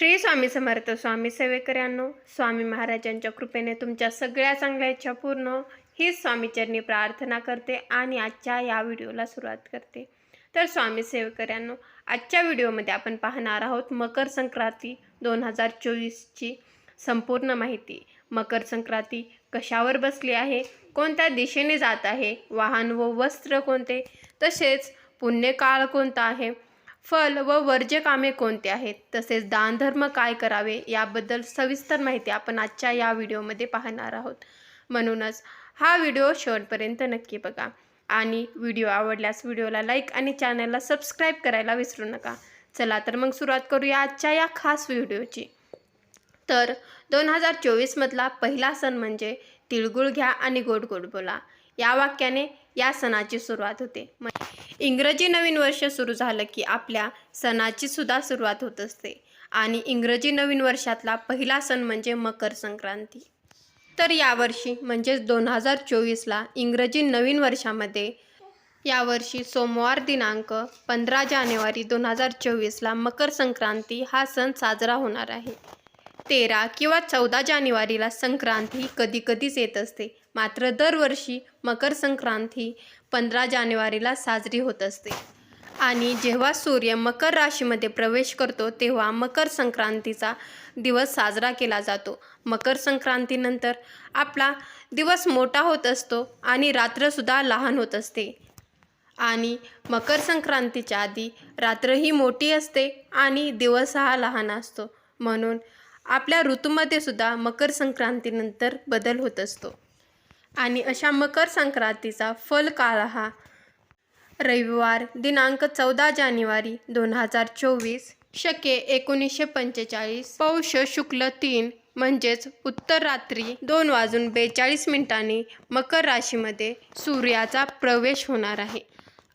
श्री स्वामी समर्थ स्वामी सेवेकऱ्यांनो स्वामी महाराजांच्या कृपेने तुमच्या सगळ्या चांगल्या इच्छा पूर्ण हो. हीच स्वामीचरणी प्रार्थना करते आणि आजच्या या व्हिडिओला सुरुवात करते. तर स्वामी सेवेकऱ्यांनो आजच्या व्हिडिओमध्ये आपण पाहणार आहोत मकर संक्रांती दोन हजार चोवीसची संपूर्ण माहिती. मकर संक्रांती कशावर बसली आहे? कोणत्या दिशेने जात आहे? वाहन व वस्त्र कोणते? तसेच पुण्यकाळ कोणता आहे? फल व वर्ज्य कामे कोणते आहेत? तसेच दानधर्म काय करावे? याबद्दल सविस्तर माहिती आपण आजच्या या व्हिडिओमध्ये पाहणार आहोत. म्हणूनच हा व्हिडिओ शेवटपर्यंत नक्की बघा. आणि व्हिडिओ आवडल्यास व्हिडिओला लाईक आणि चॅनलला सबस्क्राईब करायला विसरू नका. चला तर मग सुरुवात करूया आजच्या या खास व्हिडिओची. तर दोन हजार चोवीसमधला पहिला सण म्हणजे तिळगुळ घ्या आणि गोड गोड बोला. या वाक्याने या सणाची सुरुवात होते. इंग्रजी नवीन वर्ष सुरू झालं की आपल्या सणाची सुद्धा सुरुवात होत असते. आणि इंग्रजी नवीन वर्षातला पहिला सण म्हणजे मकर संक्रांती. तर यावर्षी म्हणजेच दोन हजार चोवीसला इंग्रजी नवीन वर्षामध्ये यावर्षी सोमवार दिनांक पंधरा जानेवारी दोन हजार चोवीसला मकर संक्रांती हा सण साजरा होणार आहे. तेरा किंवा चौदा जानेवारीला संक्रांती कधी कधीच येत असते. मात्र दरवर्षी मकर संक्रांती पंधरा जानेवारीला साजरी होत असते. आणि जेव्हा सूर्य मकर राशीमध्ये प्रवेश करतो तेव्हा मकर संक्रांतीचा दिवस साजरा केला जातो. मकर संक्रांतीनंतर आपला दिवस मोठा होत असतो आणि रात्रसुद्धा लहान होत असते. आणि मकर संक्रांतीच्या आधी रात्रही मोठी असते आणि दिवस हा लहान असतो. म्हणून आपल्या ऋतूमध्ये सुद्धा मकर संक्रांतीनंतर बदल होत असतो. आणि अशा मकर संक्रांतीचा फल काळ हा रविवार दिनांक चौदा जानेवारी दोन हजार चोवीस शके एकोणीसशे पंचेचाळीस पौष शुक्ल तीन म्हणजेच उत्तर रात्री दोन वाजून बेचाळीस मिनिटांनी मकर राशीमध्ये सूर्याचा प्रवेश होणार आहे.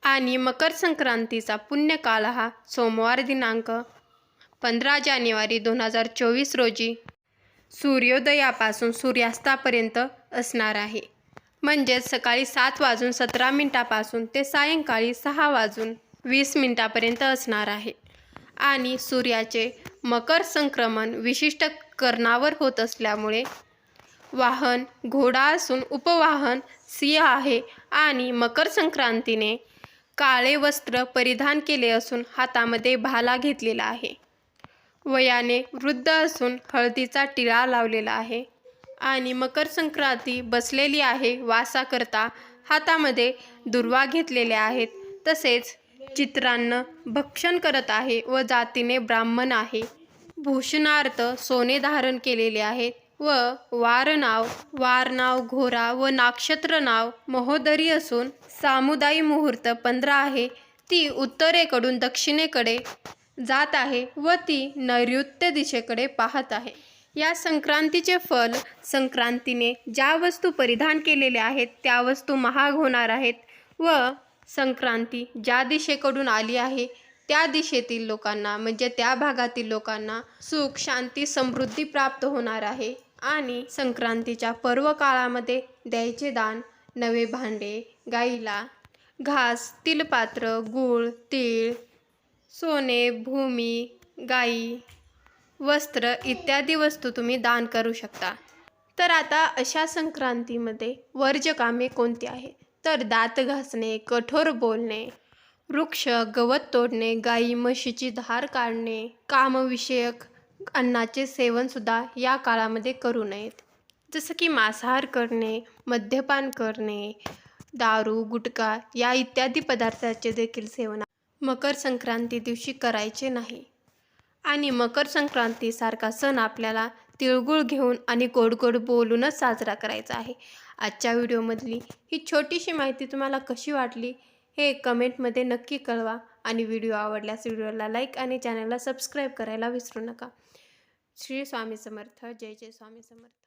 आणि मकर संक्रांतीचा पुण्यकाळ हा सोमवार दिनांक पंधरा जानेवारी दोन हजार चोवीस रोजी सूर्योदयापासून सूर्यास्तापर्यंत असणार आहे. म्हणजेच सकाळी सात वाजून सतरा मिनटापासून ते सायंकाळी सहा वाजून वीस मिनटापर्यंत असणार आहे. आणि सूर्याचे मकर संक्रमण विशिष्ट कर्णावर होत असल्यामुळे वाहन घोडा असून उपवाहन सिंह आहे आणि मकर संक्रांतीने काळे वस्त्र परिधान केले असून हातामध्ये भाला घेतलेला आहे. वयाने वृद्ध असून हळदीचा टिळा लावलेला आहे. आणि मकर संक्रांती बसलेली आहे वासाकरता हातामध्ये दुर्वा घेतलेल्या आहेत. तसेच चित्रांना भक्षण करत आहे व जातीने ब्राह्मण आहे. भूषणार्थ सोने धारण केलेले आहेत व वार नाव वार नाव घोरा व नाक्षत्र नाव महोदरी असून सामुदायी मुहूर्त पंधरा आहे. ती उत्तरेकडून दक्षिणेकडे जात आहे व ती नैऋत्य दिशेकडे पाहत आहे. या संक्रांतीचे फल संक्रांतीने ज्या वस्तू परिधान केलेल्या आहेत त्या वस्तू महाग होणार आहेत व संक्रांती ज्या दिशेकडून आली आहे त्या दिशेतील लोकांना म्हणजे त्या भागातील लोकांना सुख शांती समृद्धी प्राप्त होणार आहे आणि संक्रांतीच्या पर्व काळामध्ये द्यायचे दान नवे भांडे गाईला घास तिलपात्र गूळ तीळ सोने भूमी गाई वस्त्र इत्यादी वस्तू तुम्ही दान करू शकता. तर आता अशा संक्रांतीमध्ये वर्ज्य कामे कोणती आहे तर दात घासणे कठोर बोलणे वृक्ष गवत तोडणे गाई म्हशीची धार काढणे कामविषयक अन्नाचे सेवनसुद्धा या काळामध्ये करू नयेत. जसं की मांसाहार करणे मद्यपान करणे दारू गुटखा या इत्यादी पदार्थाचे देखील सेवन मकर संक्रांती दिवशी करायचे नाही. आणि मकर संक्रांतीसारखा सण आपल्याला तिळगुळ घेऊन आणि गोड गोड बोलूनच साजरा करायचा आहे. आजच्या व्हिडिओमधली ही छोटीशी माहिती तुम्हाला कशी वाटली हे कमेंटमध्ये नक्की कळवा आणि व्हिडिओ आवडल्यास व्हिडिओला लाईक आणि चॅनलला सबस्क्राईब करायला विसरू नका. श्री स्वामी समर्थ. जय जय स्वामी समर्थ.